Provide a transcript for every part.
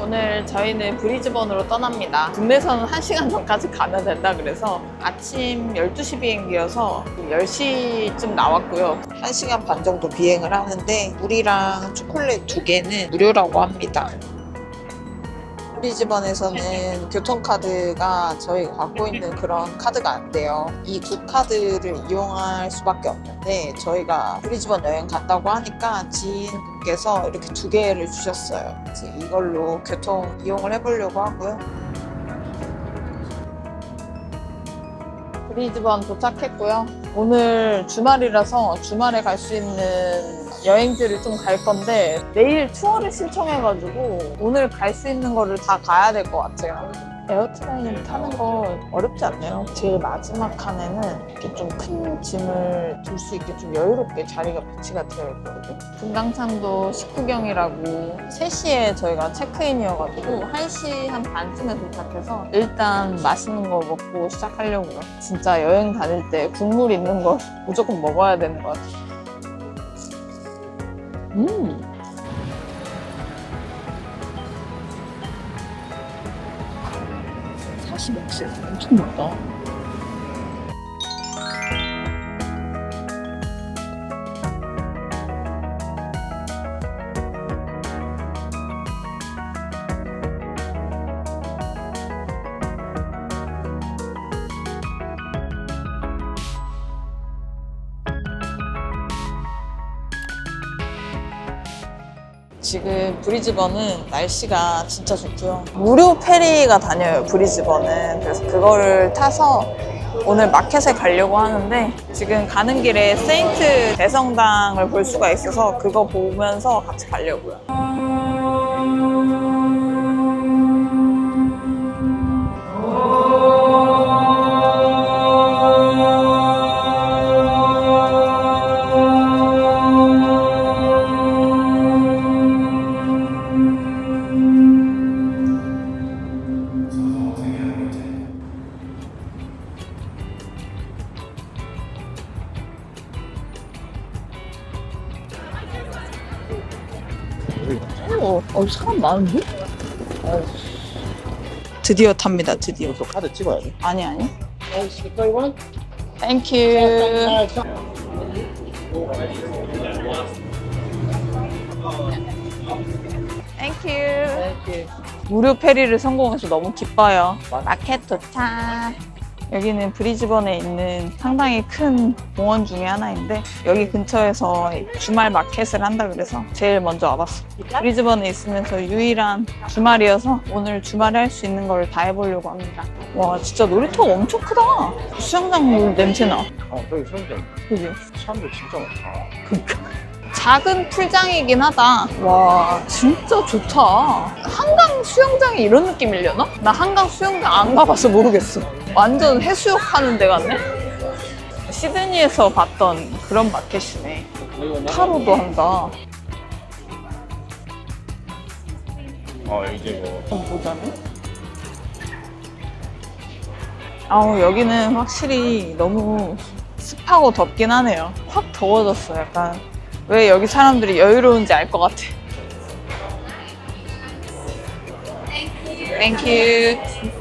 오늘 저희는 브리즈번으로 떠납니다. 국내선은 1시간 전까지 가면 된다 그래서 아침 12시 비행기여서 10시쯤 나왔고요. 1시간 반 정도 비행을 하는데 물이랑 초콜릿 두 개는 무료라고 합니다. 브리즈번에서는 교통카드가 저희가 갖고 있는 그런 카드가 안 돼요. 이두 카드를 이용할 수밖에 없는데 저희가 브리즈번 여행 갔다고 하니까 지인분께서 이렇게 두 개를 주셨어요. 그래서 이걸로 교통 이용을 해보려고 하고요. 리즈번 도착했고요. 오늘 주말이라서 주말에 갈 수 있는 여행지를 좀 갈 건데 내일 투어를 신청해가지고 오늘 갈 수 있는 거를 다 가야 될 것 같아요. 에어트레인 타는 거 어렵지 않네요. 제일 마지막 칸에는 이렇게 좀 큰 짐을 둘 수 있게 좀 여유롭게 자리가 배치가 되어 있거든요. 금강산도 19경이라고 3시에 저희가 체크인이어가지고 1시 한 반쯤에 도착해서 일단 맛있는 거 먹고 시작하려고요. 진짜 여행 다닐 때 국물 있는 걸 무조건 먹어야 되는 것 같아요. 음. 사시 맥스 엄청 맵다. 지금 브리즈번은 날씨가 진짜 좋고요. 무료 페리가 다녀요, 브리즈번은. 그래서 그거를 타서 오늘 마켓에 가려고 하는데 지금 가는 길에 세인트 대성당을 볼 수가 있어서 그거 보면서 같이 가려고요. 많은데? 드디어 탑니다, 드디어. 또 카드 찍어야 돼. 아니, 아니. 땡큐. 땡큐. 무료 페리를 성공해서 너무 기뻐요. 마켓 도착. 여기는 브리즈번에 있는 상당히 큰 공원 중에 하나인데 여기 근처에서 주말 마켓을 한다 그래서 제일 먼저 와봤어. 브리즈번에 있으면서 유일한 주말이어서 오늘 주말에 할 수 있는 걸 다 해보려고 합니다. 와 진짜 놀이터가 엄청 크다. 수영장 냄새나. 어, 저기 수영장. 그지? 사람들 진짜 많다. 작은 풀장이긴 하다. 와, 진짜 좋다. 한강 수영장이 이런 느낌이려나? 나 한강 수영장 안 가봐서 모르겠어. 완전 해수욕 하는 데 같네? 시드니에서 봤던 그런 마켓이네. 타로도 한다. 어, 이제 뭐. 어, 모자네? 아우, 여기는 확실히 너무 습하고 덥긴 하네요. 확 더워졌어, 약간. 왜 여기 사람들이 여유로운지 알 것 같아. 땡큐.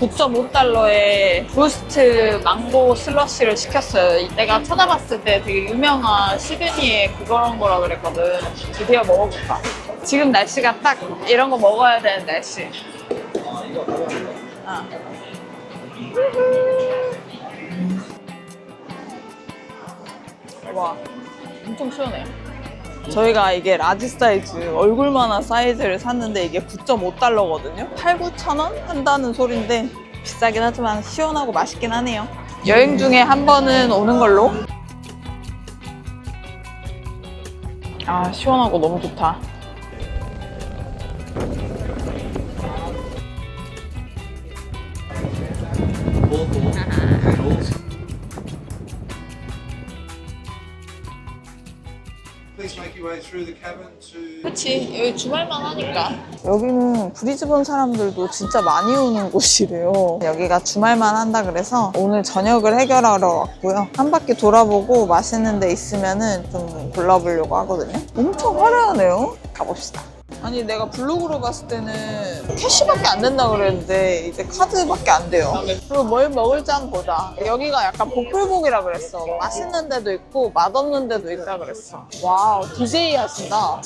9.5달러에 부스트 망고 슬러시를 시켰어요. 이때가 찾아봤을 때 되게 유명한 시드니의 그런 거라 그랬거든. 드디어 먹어볼까. 지금 날씨가 딱 이런 거 먹어야 되는 날씨. 아. 와, 엄청 시원해요. 저희가 이게 라지 사이즈, 얼굴만한 사이즈를 샀는데 이게 9.5달러거든요? 8, 9천 원 한다는 소린데 비싸긴 하지만 시원하고 맛있긴 하네요. 여행 중에 한 번은 오는 걸로. 아, 시원하고 너무 좋다. 그치 여기 주말만 하니까. 여기는 브리즈번 사람들도 진짜 많이 오는 곳이래요. 여기가 주말만 한다 그래서 오늘 저녁을 해결하러 왔고요. 한 바퀴 돌아보고 맛있는 데 있으면은 좀 골라보려고 하거든요. 엄청 화려하네요. 가봅시다. 아니 내가 블로그로 봤을 때는 캐시밖에 안 된다 그랬는데 이제 카드밖에 안 돼요. 그리고 뭘 먹을지 한번 보자. 여기가 약간 복불복이라 그랬어. 맛있는 데도 있고 맛없는 데도 있다 그랬어. 와우 DJ 하신다.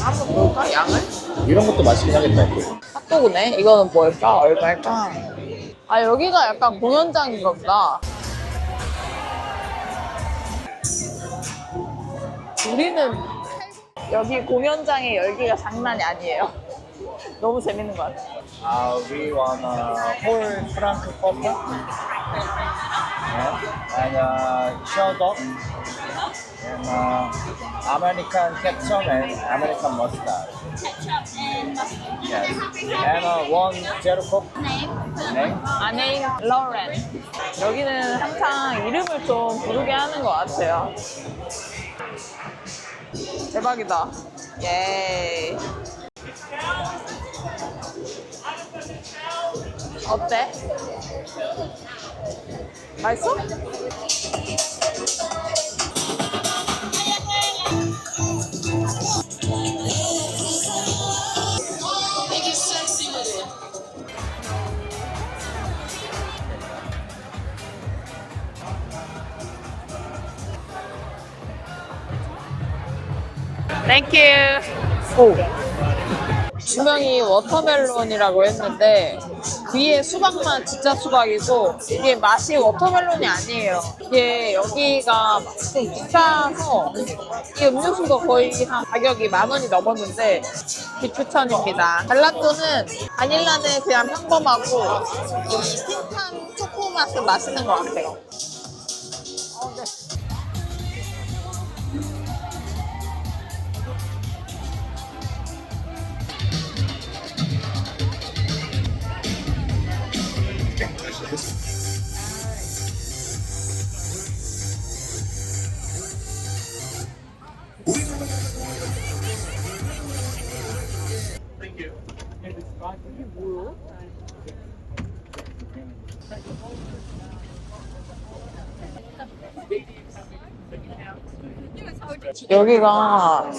한번 볼까 양을? 이런 것도 맛있긴 하겠다. 핫도그네. 이거는 뭘까? 얼마일까? 아 여기가 약간 공연장인가 보다. 우리는 여기 공연장의 열기가 장난이 아니에요. 너무 재밌는 것 같아. Uh, we want a whole Frankfurter yeah. and uh, shell dog and uh, American ketchup and American mustard. Yes. And uh, one zero coke. Name? 아네임 러렌. 여기는 항상 이름을 좀 부르게 하는 것 같아요. 대박이다. 예. 어때? 맛있어? 땡큐. 오. 주명이 워터멜론이라고 했는데 위에 수박만 진짜 수박이고 이게 맛이 워터멜론이 아니에요. 이게 여기가 좀 비싸서 이 음료수가 거의 한 가격이 만 원이 넘었는데 비추천입니다. 젤라또는 바닐라는 그냥 평범하고 이 틴한 초코 맛은 맛있는 것 같아요. 여기가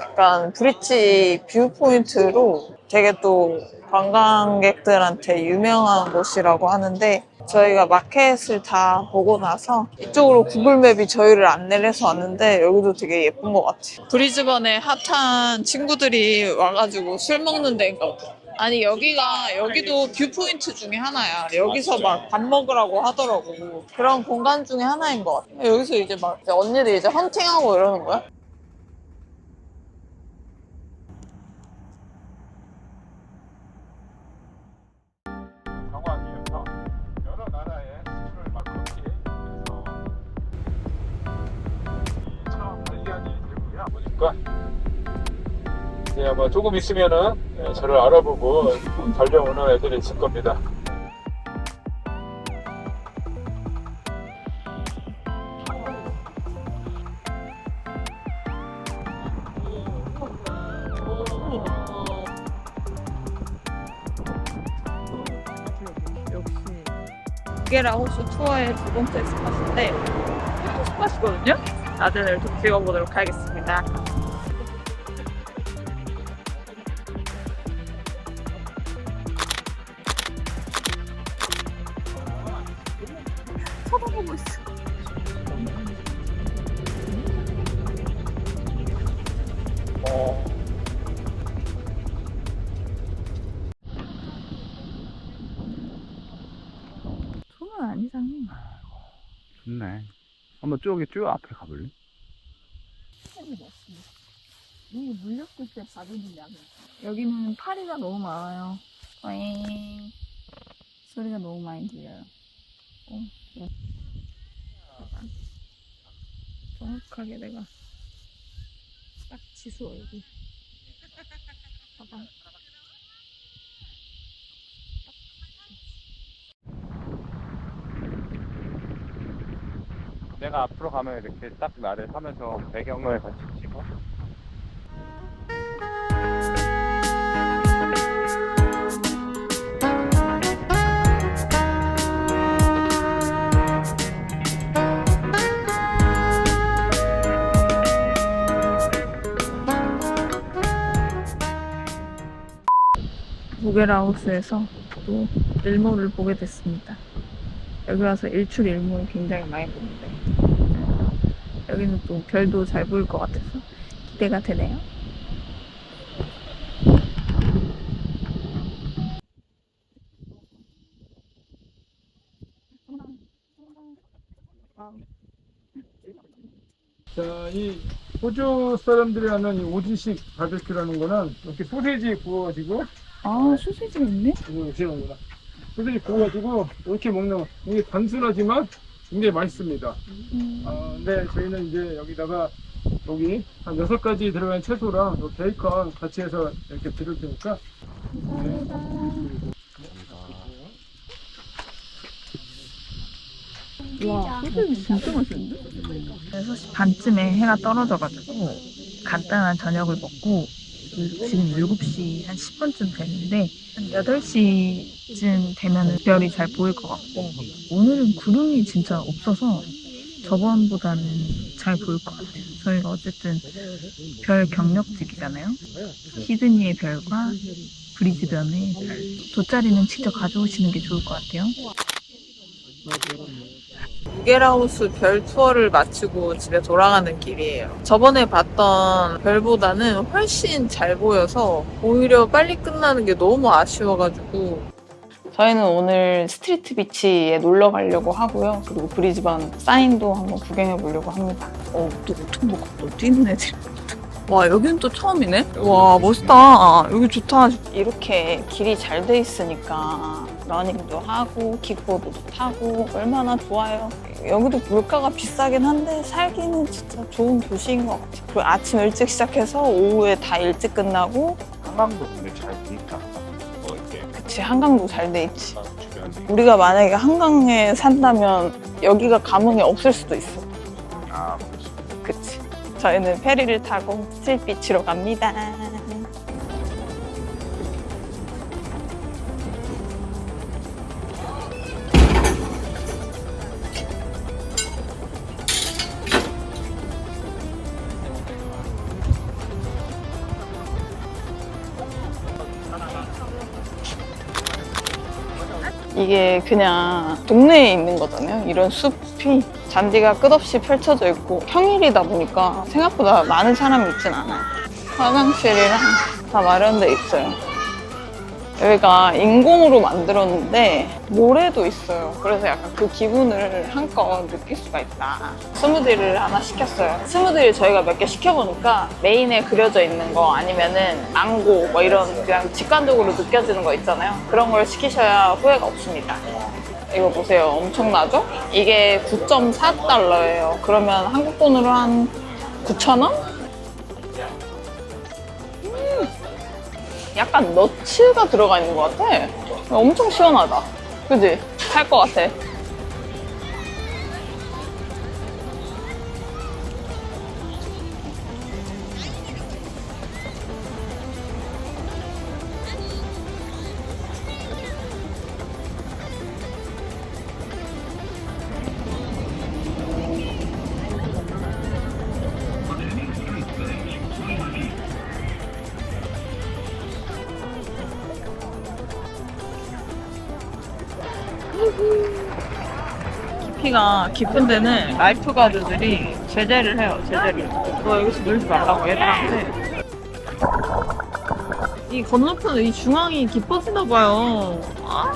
약간 브릿지 뷰 포인트로 되게 또 관광객들한테 유명한 곳이라고 하는데 저희가 마켓을 다 보고 나서 이쪽으로 구글맵이 저희를 안내를 해서 왔는데 여기도 되게 예쁜 것 같아요. 브리즈번에 핫한 친구들이 와가지고 술 먹는 데인가 보다. 아니 여기가 여기도 뷰 포인트 중에 하나야. 여기서 막밥 먹으라고 하더라고. 그런 공간 중에 하나인 것 같아. 여기서 이제 막 이제 언니들 이제 헌팅하고 이러는 거야? 정황이어서 여러 나라의 수출을 막 그렇게 해서 이 처음 발견이 되고요. 보니까 이제 아마 조금 있으면은 예, 저를 알아보고 달려오는 애들이 있을 겁니다. 게라 호수 투어의 두 번째 스팟인데 스팟이거든요. 사진을 좀 찍어보도록 하겠습니다. 저기 쭉 앞에 가볼래? 이 물렸을 때 받은 양을. 여기는 파리가 너무 많아요. 꽝 소리가 너무 많이 들려요. 어, 어. 정확하게 내가 딱 지수 얼굴. 내가 앞으로 가면 이렇게 딱 나를 하면서 배경을 같이 찍어. 무게라우스에서 또 일몰을 보게 됐습니다. 여기 와서 일출 일몰 굉장히 많이 보는데 여기는 또 별도 잘 보일 것 같아서 기대가 되네요. 자, 이 호주 사람들이 하는 이 오지식 바베큐라는 거는 이렇게 소세지 구워가지고 아 소세지가 있네? 이거 보시는구나. 소세지 구워가지고 이렇게 먹는 거. 이게 단순하지만 굉장히 맛있습니다. 아, 근데 저희는 이제 여기다가 여기 한 여섯 가지 들어간 채소랑 요 베이컨 같이 해서 이렇게 드릴 테니까. 와 소세지 진짜 맛있는데? 6시 반쯤에 해가 떨어져가지고 간단한 저녁을 먹고 지금 7시 한 10분쯤 됐는데 한 8시쯤 되면 별이 잘 보일 것 같고 오늘은 구름이 진짜 없어서 저번보다는 잘 보일 것 같아요. 저희가 어쨌든 별 경력직이잖아요. 시드니의 별과 브리즈번의 별. 돗자리는 직접 가져오시는 게 좋을 것 같아요. 무게라우스 별 투어를 마치고 집에 돌아가는 길이에요. 저번에 봤던 별보다는 훨씬 잘 보여서 오히려 빨리 끝나는 게 너무 아쉬워가지고 저희는 오늘 스트리트 비치에 놀러 가려고 하고요. 그리고 브리즈번 사인도 한번 구경해 보려고 합니다. 어, 또뭐또 뛰는 애들. 와, 여기는 또 처음이네? 와, 멋있다. 여기 좋다. 이렇게 길이 잘 돼 있으니까 러닝도 하고 킥보드도 타고 얼마나 좋아요. 여기도 물가가 비싸긴 한데 살기는 진짜 좋은 도시인 것 같아요. 그리고 아침 일찍 시작해서 오후에 다 일찍 끝나고 한강도 근데 잘 되니까 뭐 이렇게 그치 한강도 잘 돼 있지. 주변 우리가 만약에 한강에 산다면 여기가 감흥이 없을 수도 있어. 아 그렇지 그치. 저희는 페리를 타고 비치로 갑니다. 이게 그냥 동네에 있는 거잖아요. 이런 숲이 잔디가 끝없이 펼쳐져 있고 평일이다 보니까 생각보다 많은 사람이 있진 않아요. 화장실이랑 다 마련돼 있어요. 여기가 인공으로 만들었는데 모래도 있어요. 그래서 약간 그 기분을 한껏 느낄 수가 있다. 스무디를 하나 시켰어요. 스무디를 저희가 몇 개 시켜보니까 메인에 그려져 있는 거 아니면은 망고 뭐 이런 그냥 직관적으로 느껴지는 거 있잖아요. 그런 걸 시키셔야 후회가 없습니다. 이거 보세요. 엄청나죠? 이게 9.4달러예요. 그러면 한국 돈으로 한 9,000원? 약간 너츠가 들어가 있는 것 같아. 엄청 시원하다. 그지? 살것 같아. 깊이가 깊은 데는 라이프 가드들이 제재를 해요, 제재를. 너 여기서 놀지 말라고 얘들한테. 이 건너편 이 중앙이 깊어지나 봐요. 아,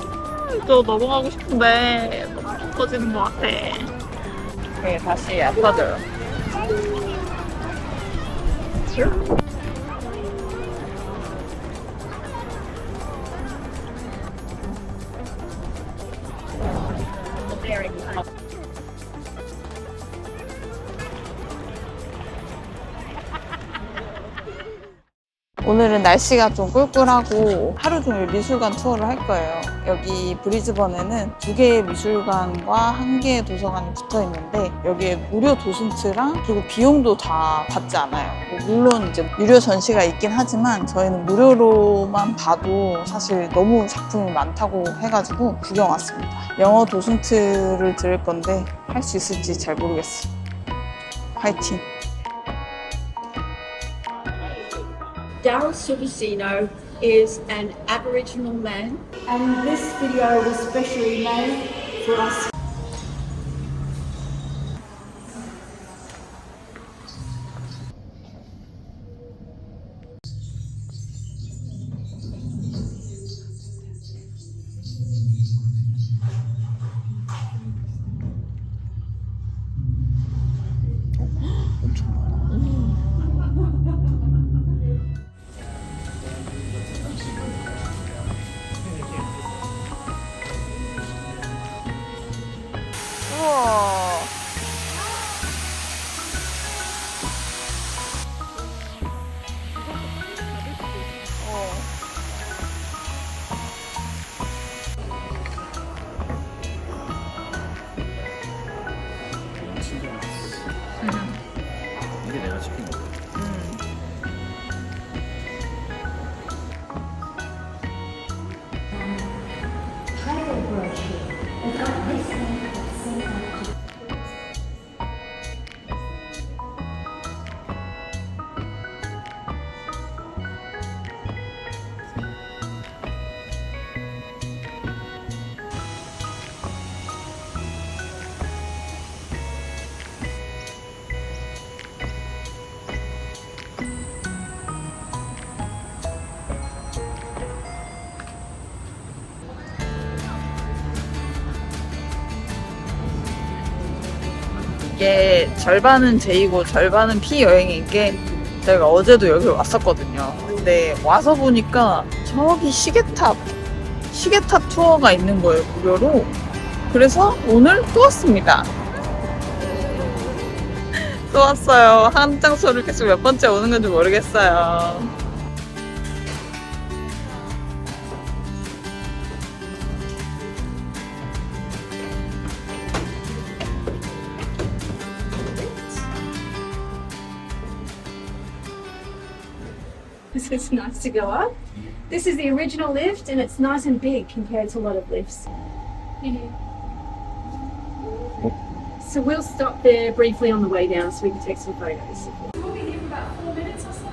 저 넘어가고 싶은데 너무 깊어지는 것 같아. 네, 다시 얕아져요. 오늘은 날씨가 좀 꿀꿀하고 하루 종일 미술관 투어를 할 거예요. 여기 브리즈번에는 두 개의 미술관과 한 개의 도서관이 붙어 있는데 여기에 무료 도슨트랑 그리고 비용도 다 받지 않아요. 뭐 물론 이제 유료 전시가 있긴 하지만 저희는 무료로만 봐도 사실 너무 작품이 많다고 해가지고 구경 왔습니다. 영어 도슨트를 들을 건데 할 수 있을지 잘 모르겠어요. 화이팅! Daryl Supersino is an Aboriginal man. And this video was specially made for us 이게 절반은 제이고 절반은 피 여행인 게 제가 어제도 여기 왔었거든요. 근데 와서 보니까 저기 시계탑, 시계탑 투어가 있는 거예요, 무료로. 그래서 오늘 또 왔습니다. 또 왔어요. 한 장소를 계속 몇 번째 오는 건지 모르겠어요. This is nice to go up. This is the original lift and it's nice and big compared to a lot of lifts. So we'll stop there briefly on the way down so we can take some photos. We'll be here for about four minutes or so.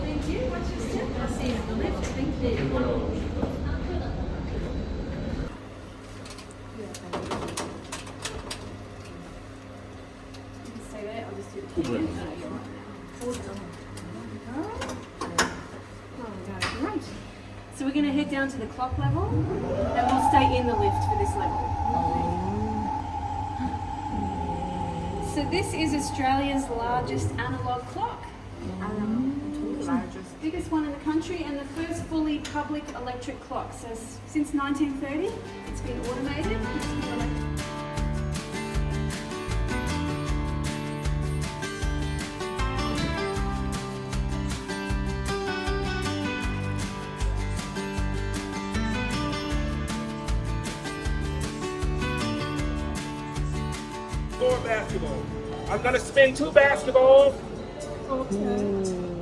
Thank you. Watch your step. I'll see you at the lift. Thank you. You can stay there. I'll just do the keys. Oh, no, great. So we're going to head down to the clock level and we'll stay in the lift for this level. So this is Australia's largest analog clock. Biggest one in the country and the first fully public electric clock. So since 1930, it's been automated. Basketball. I'm gonna spin two basketballs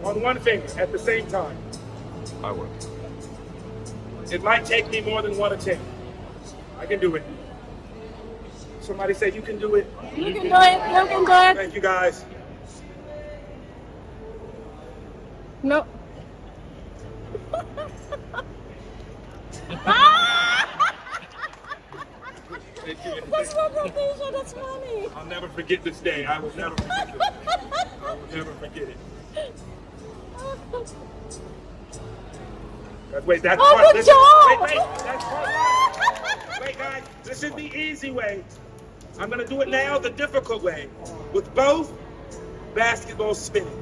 on one finger at the same time. I will. It might take me more than one attempt. I can do it. Somebody said you can do it. You can do it. You can do it. Thank you guys. No. Not. That's funny. I'll never forget this day. I will never forget this. I will never forget it. Wait, that's Oh, part. good job! Wait, wait, that's part one. Wait, guys, this is the easy way. I'm gonna do it now the difficult way, with both basketballs spinning.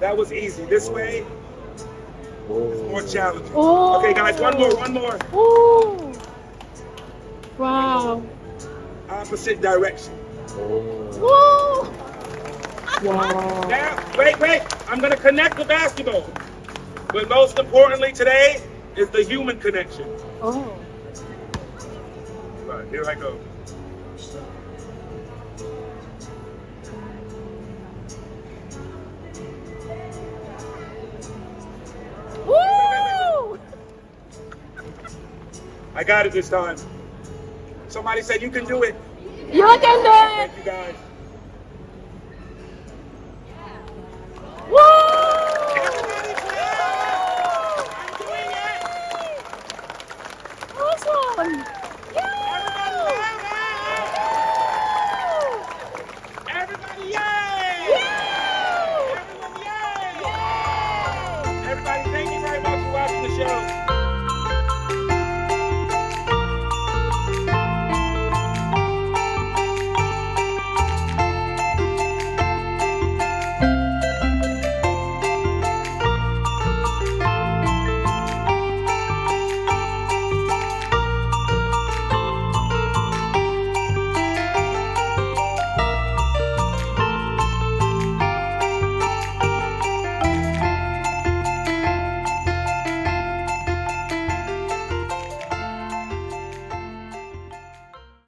That was easy. This way is more challenging. Oh. Okay, guys, one more, one more. Ooh. Wow. Opposite direction. Woo. Now, wait, wait. I'm gonna connect the basketball. But most importantly today is the human connection. Oh. right, here I go. Woo! I got it this time. Somebody said you can do it. You can do it! Thank you guys.